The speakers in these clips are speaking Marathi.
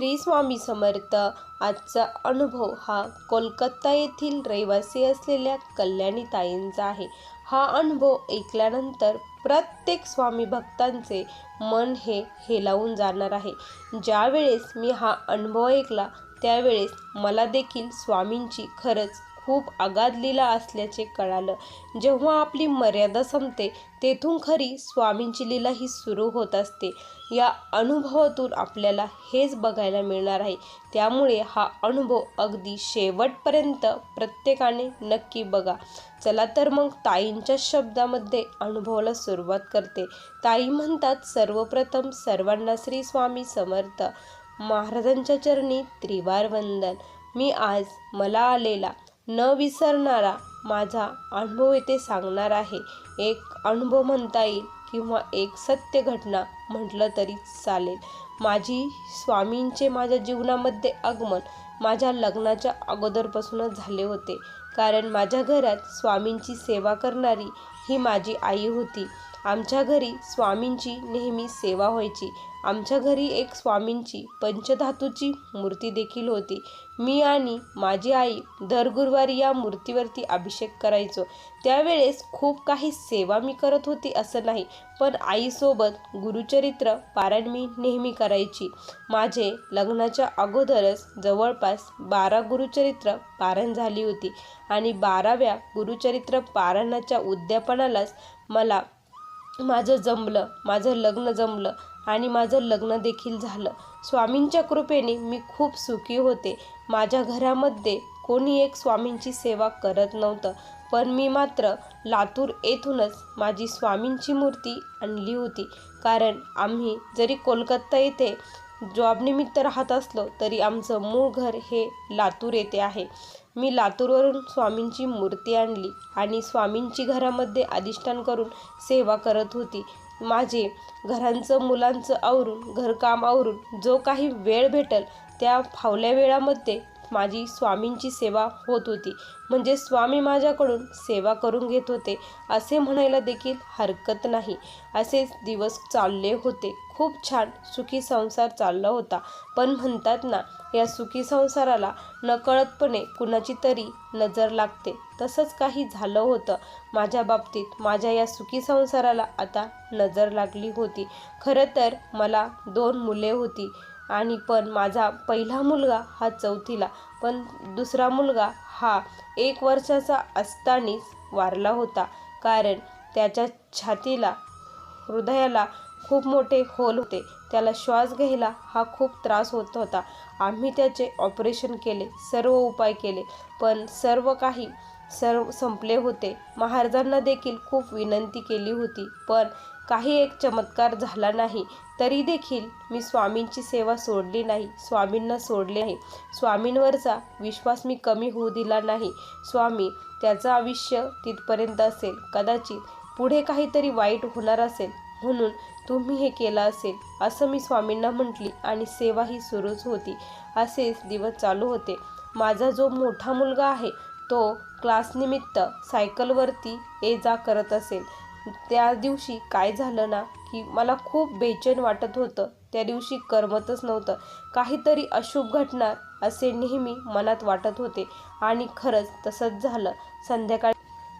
श्री स्वामी समर्थ. आजचा अनुभव हा कोलकाता येथील रहिवासी असलेल्या कल्याणी ताईंचा आहे. हा अनुभव ऐकल्यानंतर प्रत्येक स्वामी भक्तांचे मन हे हेलावून जाणार आहे. ज्यावेळेस मी हा अनुभव ऐकला त्यावेळेस मला देखील स्वामींची खरंच खूप अगाध लीला असल्याचे कळालं. जेव्हा आपली मर्यादा संपते तेथून खरी स्वामींची लीला ही सुरू होत असते. या अनुभवातून आपल्याला हेच बघायला मिळणार आहे. त्यामुळे हा अनुभव अगदी शेवटपर्यंत प्रत्येकाने नक्की बघा. चला तर मग ताईंच्या शब्दामध्ये अनुभवाला सुरुवात करते. ताई म्हणतात सर्वप्रथम सर्वांना श्री स्वामी समर्थ. महाराजांच्या चरणी त्रिवार वंदन. मी आज मला आलेला न विसरणारा माझा अनुभव येथे सांगणार आहे. एक अनुभव म्हणता येईल किंवा एक सत्य घटना म्हटलं तरी चालेल. माझी स्वामींचे माझ्या जीवनामध्ये आगमन माझ्या लग्नाच्या अगोदरपासूनच झाले होते. कारण माझ्या घरात स्वामींची सेवा करणारी ही माझी आई होती. आमच्या घरी स्वामींची नेहमी सेवा व्हायची. आमच्या घरी एक स्वामींची पंचधातूची मूर्ती देखील होती. मी आणि माझी आई दर गुरुवारी या मूर्तीवरती अभिषेक करायचो. त्यावेळेस खूप काही सेवा मी करत होती असं नाही पण आईसोबत गुरुचरित्र पारायण मी नेहमी करायची. माझे लग्नाच्या अगोदरच जवळपास बारा गुरुचरित्र पारायण झाली होती आणि बाराव्या गुरुचरित्र पारायणाच्या उद्यापनालाच मला माझं जमलं माझं लग्न जमलं आणि माझं लग्न देखील झालं. स्वामींच्या कृपेने मी खूप सुखी होते. माझ्या घरामध्ये कोणी एक स्वामींची सेवा करत नव्हतं पण मी मात्र लातूर येथूनच माझी स्वामींची मूर्ती आणली होती. कारण आम्ही जरी कोलकाता येथे जॉबनिमित्त राहत असलो तरी आमचं मूळ घर हे लातूर येथे आहे. मी लातूरवरून स्वामींची मूर्ती आणली आणि स्वामींची घरामध्ये अधिष्ठान करून सेवा करत होती. माझे घरांचं मुलांचं आवरून घरकाम आवरून जो काही वेळ भेटेल त्या फावल्या वेळामध्ये माझी स्वामींची सेवा होत होती. म्हणजे स्वामी माझ्याकडून सेवा करून घेत होते असे म्हणायला देखील हरकत नाही. असेच दिवस चालले होते. खूप छान सुखी संसार चालला होता. पण म्हणतात ना या सुखी संसाराला नकळतपणे कुणाची तरी नजर लागते. तसंच काही झालं होतं. माझ्या बाबतीत माझ्या या सुखी संसाराला आता नजर लागली होती. खरं तर मला दोन मुले होती. आणि पण माझा पहिला मुलगा हा चौथीला पण दुसरा मुलगा हा एक वर्षाचा असतानाच वारला होता. कारण त्याच्या छातीला हृदयाला खूप मोठे होल होते. त्याला श्वास घ्यायला हा खूप त्रास होत होता. आम्ही त्याचे ऑपरेशन केले सर्व उपाय केले पण सर्व काही सर्व संपले होते. महाराजांना देखील खूप विनंती केली होती पण काही एक चमत्कार झाला नाही. तरी देखील मी स्वामींची सेवा सोडली नाही. स्वामींना सोडले आहे स्वामींवरचा विश्वास मी कमी होऊ दिला नाही. स्वामी त्याचं आयुष्य तिथपर्यंत असेल. कदाचित पुढे काहीतरी वाईट होणार असेल. म्हणून तुम्ही हे केलं असेल असं मी स्वामींना म्हटली आणि सेवा ही सुरूच होती. असेच दिवस चालू होते. माझा जो मोठा मुलगा आहे तो क्लासनिमित्त सायकलवरती ये जा करत असेल. त्या दिवशी काय झालं ना की मला खूप बेचैन वाटत होतं. त्या दिवशी करमतच नव्हतं. काहीतरी अशुभ घटणार असे नेहमी मनात वाटत होते. आणि खरंच तसंच झालं. संध्याकाळी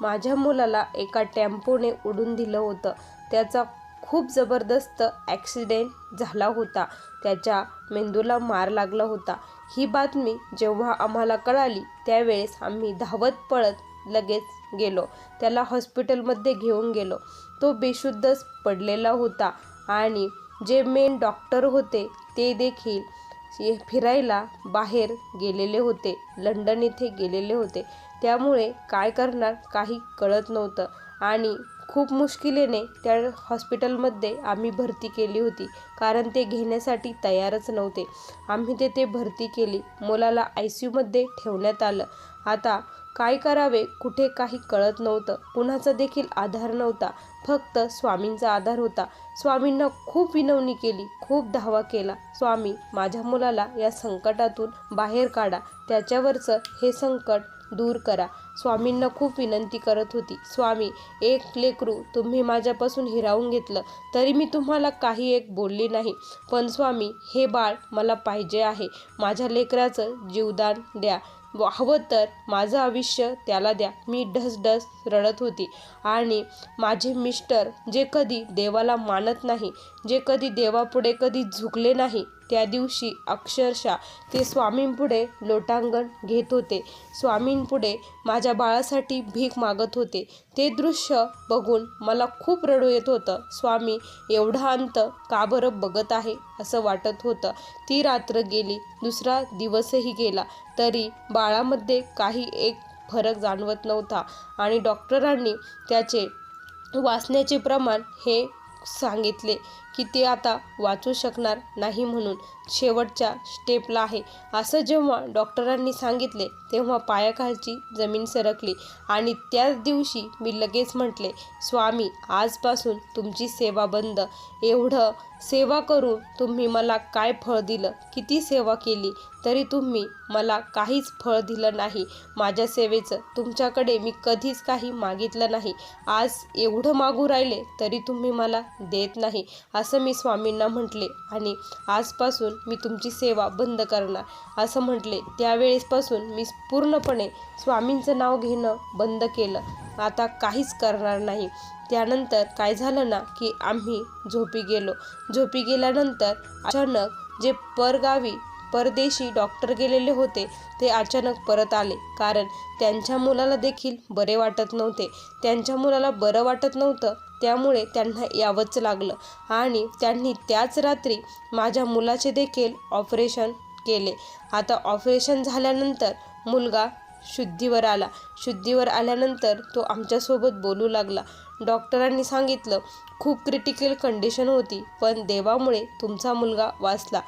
माझ्या मुलाला एका टेम्पोने उडून दिलं होतं. त्याचा खूप जबरदस्त ॲक्सिडेंट झाला होता. त्याच्या मेंदूला मार लागला होता. ही बातमी जेव्हा आम्हाला कळाली त्यावेळेस आम्ही धावत पळत लगेच गेलो. त्याला हॉस्पिटलमध्ये घेऊन गेलो. तो बेशुद्धच पडलेला होता आणि जे मेन डॉक्टर होते ते देखील फिरायला बाहेर गेलेले होते. लंडन येथे गेलेले होते. त्यामुळे काय करणार काही कळत नव्हतं आणि खूप मुश्किलीने त्या हॉस्पिटलमध्ये आम्ही भरती केली होती. कारण ते घेण्यासाठी तयारच नव्हते. आम्ही तेथे भरती केली. मुलाला आय सी यूमध्ये ठेवण्यात आलं. आता काय करावे कुठे काही कळत नव्हतं. कुणाचा देखील आधार नव्हता. फक्त स्वामींचा आधार होता. स्वामींना खूप विनवणी केली. खूप धावा केला. स्वामी माझ्या मुलाला या संकटातून बाहेर काढा. त्याच्यावरचं हे संकट दूर करा. स्वामींना खूप विनंती करत होती. स्वामी एक लेकरू तुम्ही माझ्यापासून हिरावून घेतलं तरी मी तुम्हाला काही एक बोलली नाही. पण स्वामी हे बाळ मला पाहिजे आहे. माझ्या लेकराचं जीवदान द्या. व हवं तर माझं आयुष्य त्याला द्या. मी ढसढस रडत होती. आणि माझे मिस्टर जे कधी देवाला मानत नाही जे कधी देवापुढे कधी झुकले नाही त्या दिवशी अक्षरशः ते स्वामींपुढे लोटांगण घेत होते. स्वामींपुढे माझ्या बाळासाठी भीक मागत होते. ते दृश्य बघून मला खूप रडू येत होतं. स्वामी एवढा अंत का बरं बघत आहे? असं वाटत होतं. ती रात्र गेली दुसरा दिवसही गेला. तरी बाळामध्ये काही एक फरक जाणवत नव्हता आणि डॉक्टरांनी त्याचे वाचण्याचे प्रमाण हे सांगितले. की ते आता वाचू शकणार नाही म्हणून शेवटच्या स्टेपला आहे. असं जेव्हा डॉक्टरांनी सांगितले तेव्हा पायाखालची जमीन सरकली आणि त्याच दिवशी मी लगेच म्हटले स्वामी आजपासून तुमची सेवा बंद. एवढं सेवा करून तुम्ही मला काय फळ दिलं? किती सेवा केली? तरी तुम्ही मला काहीच फळ दिलं नाही. माझ्या सेवेचं तुमच्याकडे मी कधीच काही मागितलं नाही. आज एवढं मागू राहिले तरी तुम्ही मला देत नाही. असं मी स्वामींना म्हटले आणि आजपासून मी तुमची सेवा बंद करणार. असं म्हटले. त्यावेळेसपासून मी पूर्णपणे स्वामींचं नाव घेणं बंद केलं. आता काहीच करणार नाही. त्यानंतर काय झालं ना की आम्ही झोपी गेलो. झोपी गेल्यानंतर अचानक जे परगावी परदेशी डॉक्टर गेलेले होते ते अचानक परत आले. कारण त्यांच्या मुलाला देखील बरे वाटत नव्हते. त्यांच्या मुलाला बरं वाटत नव्हतं. त्यामुळे त्यांना यावंच लागलं. आणि त्यांनी त्याच रात्री माझ्या मुलाचे देखील ऑपरेशन केले. आता ऑपरेशन झाल्यानंतर मुलगा शुद्धीवर आला. शुद्धीवर आल्यानंतर तो आमच्यासोबत बोलू लागला. डॉक्टरांनी सांगितलं खूप क्रिटिकल कंडिशन होती पण देवामुळे तुमचा मुलगा वाचला.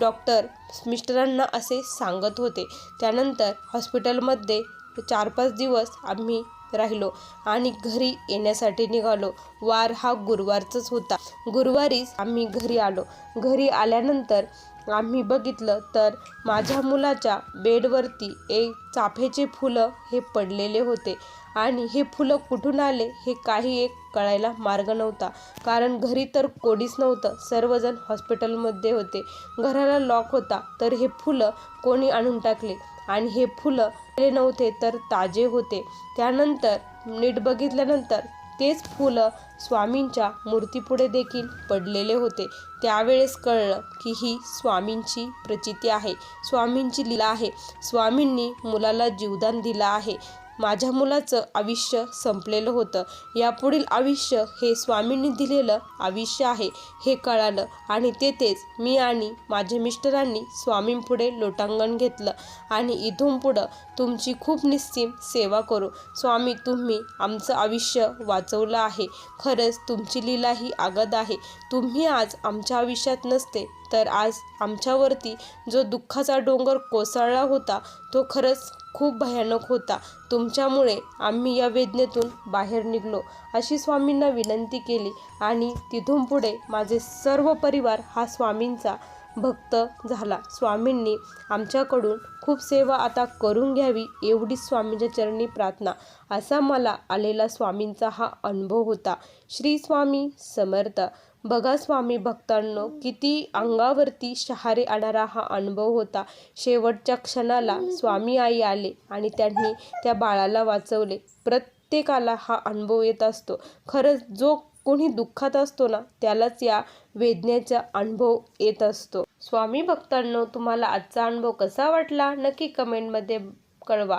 डॉक्टर मिस्टरांना असे सांगत होते. त्यानंतर हॉस्पिटलमध्ये चार पाच दिवस आम्ही राहिलो आणि घरी येण्यासाठी निघालो. वार हा गुरुवारचाच होता. गुरुवारीच आम्ही घरी आलो. घरी आल्यानंतर आम्ही बघितलं तर माझ्या मुलाच्या बेडवरती एक चाफ्याचे फुलं हे पडलेले होते. आणि हे फुलं कुठून आले हे काही एक कळायला मार्ग नव्हता. कारण घरी तर कोणीच नव्हतं. सर्वजण हॉस्पिटलमध्ये होते. घराला लॉक होता. तर हे फुलं कोणी आणून टाकले? आणि हे फुलं नव्हते तर ताजे होते. त्यानंतर नीट बघितल्यानंतर तेच फुलं स्वामींच्या मूर्तीपुढे देखील पडलेले होते. त्यावेळेस कळलं की ही स्वामींची प्रचिती आहे. स्वामींची लीला आहे. स्वामींनी मुलाला जीवदान दिलं आहे. माझ्या मुलाचं आयुष्य संपलेलं होतं. यापुढील आयुष्य हे स्वामींनी दिलेलं आयुष्य आहे हे कळालं. आणि तेथेच मी आणि माझ्या मिस्टरांनी स्वामींपुढे लोटांगण घेतलं. आणि इथून पुढं तुमची खूप निस्सीम सेवा करू. स्वामी तुम्ही आमचं आयुष्य वाचवलं आहे. खरंच तुमची लीला ही आगद आहे. तुम्ही आज आमच्या आयुष्यात नसते तर आज आमच्यावरती जो दुःखाचा डोंगर कोसळला होता तो खरंच खूप भयानक होता. तुमच्यामुळे आम्ही या वेदनेतून बाहेर निघलो. अशी स्वामींना विनंती केली आणि तिथून पुढे माझे सर्व परिवार हा स्वामींचा भक्त झाला. स्वामींनी आमच्याकडून खूप सेवा आता करून घ्यावी एवढी स्वामींच्या चरणी प्रार्थना. असा मला आलेला स्वामींचा हा अनुभव होता. श्री स्वामी समर्थ. बघा स्वामी भक्तांनो किती अंगावरती शहारे आणणारा हा अनुभव होता. शेवटच्या क्षणाला स्वामी आई आले आणि त्यांनी त्या बाळाला वाचवले. प्रत्येकाला हा अनुभव येत असतो. खरंच जो कोणी दुःखात असतो ना त्यालाच या वेदनेचा अनुभव येत असतो. स्वामी भक्तांनो तुम्हाला आजचा अनुभव कसा वाटला? नक्की कमेंटमध्ये कळवा.